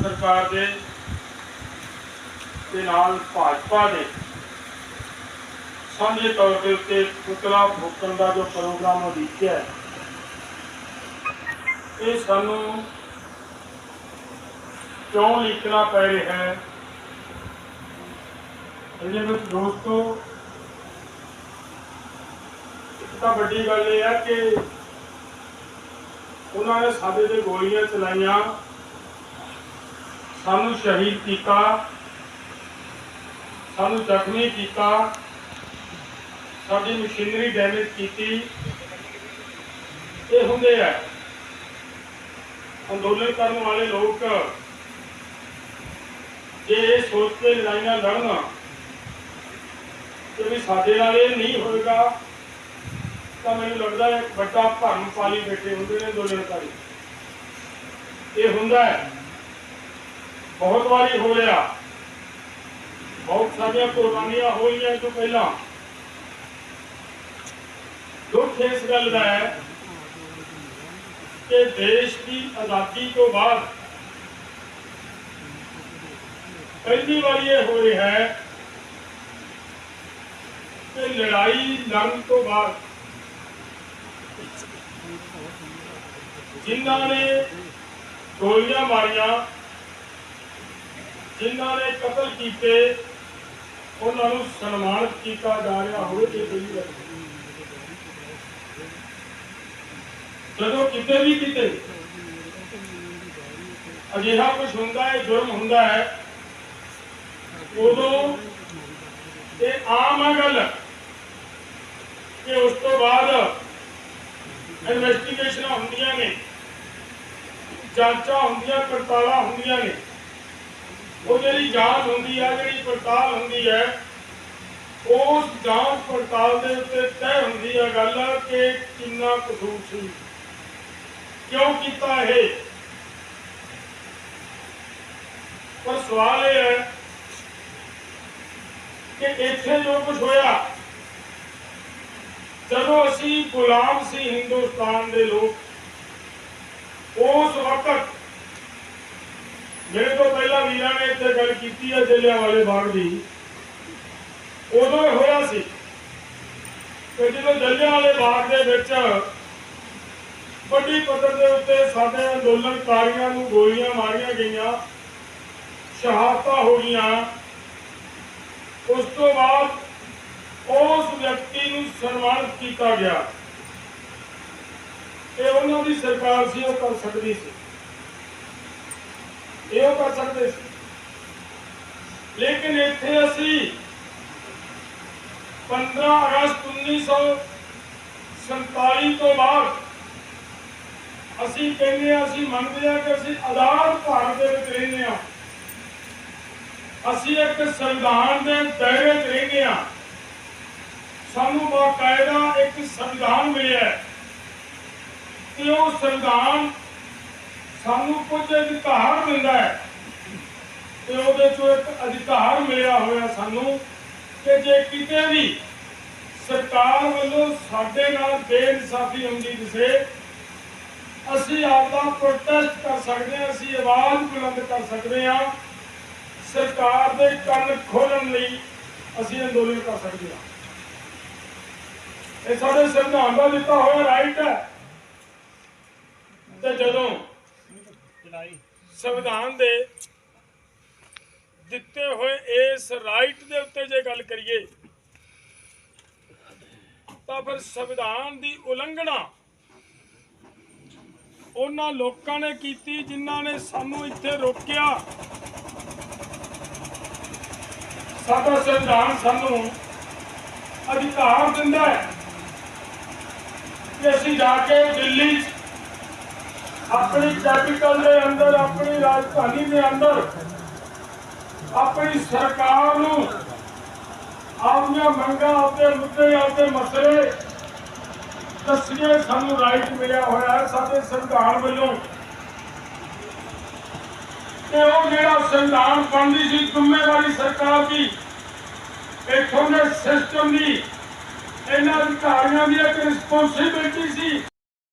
ਪੰਜਾਬ ਸਰਕਾਰ ਦੇ ਤੇ ਨਾਲ ਭਾਜਪਾ ਦੇ। ਸਾਂਝੇ ਤੌਰ ਦੇ ਉੱਤੇ ਪੁਤਲਾ ਫੂਕਣ ਦਾ ਜੋ ਪ੍ਰੋਗਰਾਮ ਉਲੀਕਿਆ ਹੈ, ਇਹ ਸਾਨੂੰ ਕਿਉਂ ਲਿਖਣਾ ਪੈ ਰਿਹਾ ਹੈ? ਇਹਦੇ ਵਿੱਚ ਦੋਸਤੋ, ਇੱਕ ਤਾਂ ਵੱਡੀ ਗੱਲ ਇਹ ਹੈ ਕਿ ਉਹਨਾਂ ਨੇ ਸਾਡੇ ਤੇ ਗੋਲੀਆਂ ਚਲਾਈਆਂ। ਸਾਨੂੰ ਸ਼ਹੀਦ ਕੀਤਾ, ਸਾਨੂੰ ਜ਼ਖਮੀ ਕੀਤਾ, ਸਾਡੀ ਮਸ਼ੀਨਰੀ ਡੈਮੇਜ ਕੀਤੀ। ਇਹ ਹੁੰਦੇ ਆ। ਅੰਦੋਲਨ ਕਰਨ ਵਾਲੇ ਲੋਕ, ਜੇ ਇਹ ਸੋਚ ਕੇ ਲੜਾਈਆਂ ਲੜਨ ਕਿ ਵੀ ਸਾਡੇ ਨਾਲ ਇਹ ਨਹੀਂ ਹੋਏਗਾ, ਤਾਂ ਮੈਨੂੰ ਲੱਗਦਾ ਇੱਕ ਵੱਡਾ ਭਰਮ ਪਾਲੀ ਬੈਠੇ ਹੁੰਦੇ ਨੇ ਅੰਦੋਲਨਕਾਰੀ। ਇਹ ਹੁੰਦਾ ਹੈ। ਬਹੁਤ ਵਾਰੀ ਹੋ ਰਿਹਾ ਬਹੁਤ ਸਾਰੀਆਂ ਕੁਰਬਾਨੀਆਂ ਹੋਈਆਂ ਇਹ ਤੋਂ ਪਹਿਲਾਂ। ਦੁੱਖ ਇਸ ਗੱਲ ਦਾ ਹੈ ਕਿ ਦੇਸ਼ ਦੀ ਆਜ਼ਾਦੀ ਤੋਂ ਬਾਅਦ ਪਹਿਲੀ ਵਾਰੀ ਇਹ ਹੋ ਰਿਹਾ ਹੈ ਕਿ ਲੜਾਈ ਲੜਨ ਤੋਂ ਬਾਅਦ ਜਿਨ੍ਹਾਂ ਨੇ ਗੋਲੀਆਂ ਮਾਰੀਆਂ ਜਿਨ੍ਹਾਂ ਨੇ ਕਤਲ ਕੀਤੇ, ਉਹਨਾਂ ਨੂੰ ਸਨਮਾਨਿਤ ਕੀਤਾ ਜਾ ਰਿਹਾ ਹੋਵੇ ਇਹ ਪਹਿਲੀ ਵਾਰ ਜਦੋਂ ਕਿਤੇ ਵੀ ਕਿਤੇ ਅਜਿਹਾ ਕੁਝ ਹੁੰਦਾ ਹੈ, ਜੁਰਮ ਹੁੰਦਾ ਹੈ, ਉਦੋਂ ਇਹ ਆਮ ਹੈ ਗੱਲ ਕਿ ਉਸ ਤੋਂ ਬਾਅਦ ਇਨਵੈਸਟੀਗੇਸ਼ਨਾਂ ਹੁੰਦੀਆਂ ਨੇ, ਜਾਂਚਾਂ ਹੁੰਦੀਆਂ, ਪੜਤਾਲਾਂ ਹੁੰਦੀਆਂ ਨੇ। ਉਹ ਜਿਹੜੀ ਜਾਂਚ ਹੁੰਦੀ ਹੈ ਜਿਹੜੀ ਪੜਤਾਲ ਹੁੰਦੀ ਹੈ ਉਸ ਜਾਂਚ ਪੜਤਾਲ ਦੇ ਉੱਤੇ ਤੈਅ ਹੁੰਦੀ ਹੈ ਗੱਲ ਕਿ ਕਿੰਨਾ ਕਸੂਰ ਸੀ। ਕਿਉਂ ਕੀਤਾ ਇਹ? ਪਰ ਸਵਾਲ ਇਹ ਹੈ ਕਿ ਇੱਥੇ ਜੋ ਕੁਝ ਹੋਇਆ, ਜਦੋਂ ਅਸੀਂ ਗੁਲਾਮ ਸੀ ਹਿੰਦੁਸਤਾਨ ਦੇ ਲੋਕ, ਉਸ ਵਕਤ ਮੇਰੇ ਤੋਂ ਵੀਰਾਂ ਨੇ ਇੱਥੇ ਗੱਲ ਕੀਤੀ ਹੈ ਜਲਿਆਂ ਵਾਲੇ ਬਾਗ ਦੀ। ਉਦੋਂ ਇਹ ਹੋਇਆ ਸੀ ਕਿ ਜਦੋਂ ਜਲਿਆਂ ਵਾਲੇ ਬਾਗ ਦੇ ਵਿੱਚ ਵੱਡੀ ਪੱਧਰ ਦੇ ਉੱਤੇ ਸਾਡੇ ਅੰਦੋਲਨਕਾਰੀਆਂ ਨੂੰ ਗੋਲੀਆਂ ਮਾਰੀਆਂ ਗਈਆਂ, ਸ਼ਹਾਦਤਾਂ ਹੋ ਗਈਆਂ, ਉਸ ਤੋਂ ਬਾਅਦ ਉਸ ਵਿਅਕਤੀ ਨੂੰ ਸਨਮਾਨਿਤ ਕੀਤਾ ਗਿਆ। ਇਹ ਉਹਨਾਂ ਦੀ ਸਰਕਾਰ ਸੀ, ਉਹ ਕਰ ਸਕਦੀ ਸੀ। ਇਹ ਉਹ ਕਰ ਸਕਦੇ ਸੀ। ਲੇਕਿਨ ਇੱਥੇ ਅਸੀਂ 15 ਅਗਸਤ 1947 ਤੋਂ ਬਾਅਦ ਅਸੀਂ ਕਹਿੰਦੇ ਆ ਅਸੀਂ ਮੰਨਦੇ ਆ ਕਿ ਅਸੀਂ ਆਜ਼ਾਦ ਭਾਰਤ ਦੇ ਵਿੱਚ ਰਹਿੰਦੇ ਆ ਅਸੀਂ ਇੱਕ ਸੰਵਿਧਾਨ ਦੇ ਦਾਇਰੇ 'ਚ ਰਹਿੰਦੇ ਆ ਸਾਨੂੰ ਬਾਕਾਇਦਾ ਇੱਕ ਸੰਵਿਧਾਨ ਮਿਲਿਆ ਹੈ। ਤੇ ਉਹ ਸੰਵਿਧਾਨ ਸਾਨੂੰ ਕੁਝ ਅਧਿਕਾਰ ਦਿੰਦਾ ਹੈ। ਤੇ ਉਹਦੇ ਚੋਂ ਇੱਕ ਅਧਿਕਾਰ ਮਿਲਿਆ ਹੋਇਆ ਸਾਨੂੰ ਕਿ ਜੇ ਕਿਤੇ ਵੀ ਸਰਕਾਰ ਵੱਲੋਂ ਸਾਡੇ ਨਾਲ ਬੇਇਨਸਾਫੀ ਹੁੰਦੀ ਦਿਸੇ, ਅਸੀਂ ਆਪਦਾ ਪ੍ਰੋਟੈਸਟ ਕਰ ਸਕਦੇ ਹਾਂ, ਅਸੀਂ ਆਵਾਜ਼ ਬੁਲੰਦ ਕਰ ਸਕਦੇ ਹਾਂ। ਸਰਕਾਰ ਦੇ ਕੰਨ ਖੋਲਣ ਲਈ ਅਸੀਂ ਅੰਦੋਲਨ ਕਰ ਸਕਦੇ ਹਾਂ। ਇਹ ਸਾਡੇ ਸੰਵਿਧਾਨ ਦਾ ਦਿੱਤਾ ਹੋਇਆ ਰਾਈਟ ਹੈ। ਤੇ ਜਦੋਂ ਸੰਵਿਧਾਨ ਦੇ ਦਿੱਤੇ ਹੋਏ ਇਸ ਰਾਈਟ ਦੇ ਉੱਤੇ ਜੇ ਗੱਲ ਕਰੀਏ, ਤਾਂ ਫਿਰ ਸੰਵਿਧਾਨ ਦੀ ਉਲੰਘਣਾ ਉਹਨਾਂ ਲੋਕਾਂ ਨੇ ਕੀਤੀ ਜਿਨ੍ਹਾਂ ਨੇ ਸਾਨੂੰ ਇੱਥੇ ਰੋਕਿਆ। ਸਾਡਾ ਸੰਵਿਧਾਨ ਸਾਨੂੰ ਅਧਿਕਾਰ ਦਿੰਦਾ ਹੈ ਕਿ ਅਸੀਂ ਜਾ ਕੇ ਦਿੱਲੀ 'ਚ ਆਪਣੀ ਕੈਪੀਟਲ ਦੇ ਰਾਜਧਾਨੀ ਦੇ ਅੰਦਰ ਆਪਣੀ ਸਰਕਾਰ ਨੂੰ ਆਪਣੀਆਂ ਮੰਗਾਂ ਆਪਦੇ ਮੁੱਦੇ, ਆਪਦੇ ਮਸਲੇ ਦੱਸਣੇ ਸਾਨੂੰ ਰਾਈਟ ਮਿਲਿਆ ਹੋਇਆ ਹੈ, ਸਾਡੇ ਸੰਵਿਧਾਨ ਵੱਲੋਂ। ਤੇ ਉਹ ਜਿਹੜਾ ਸੰਵਿਧਾਨ ਬਣਦੀ ਸੀ, ਜ਼ਿੰਮੇਵਾਰੀ ਸਰਕਾਰ ਦੀ, ਇੱਥੋਂ ਦੇ ਸਿਸਟਮ ਦੀ, ਇਹਨਾਂ ਅਧਿਕਾਰੀਆਂ ਦੀ ਇੱਕ ਰਿਸਪੌਂਸਿਬਿਲਟੀ ਸੀ।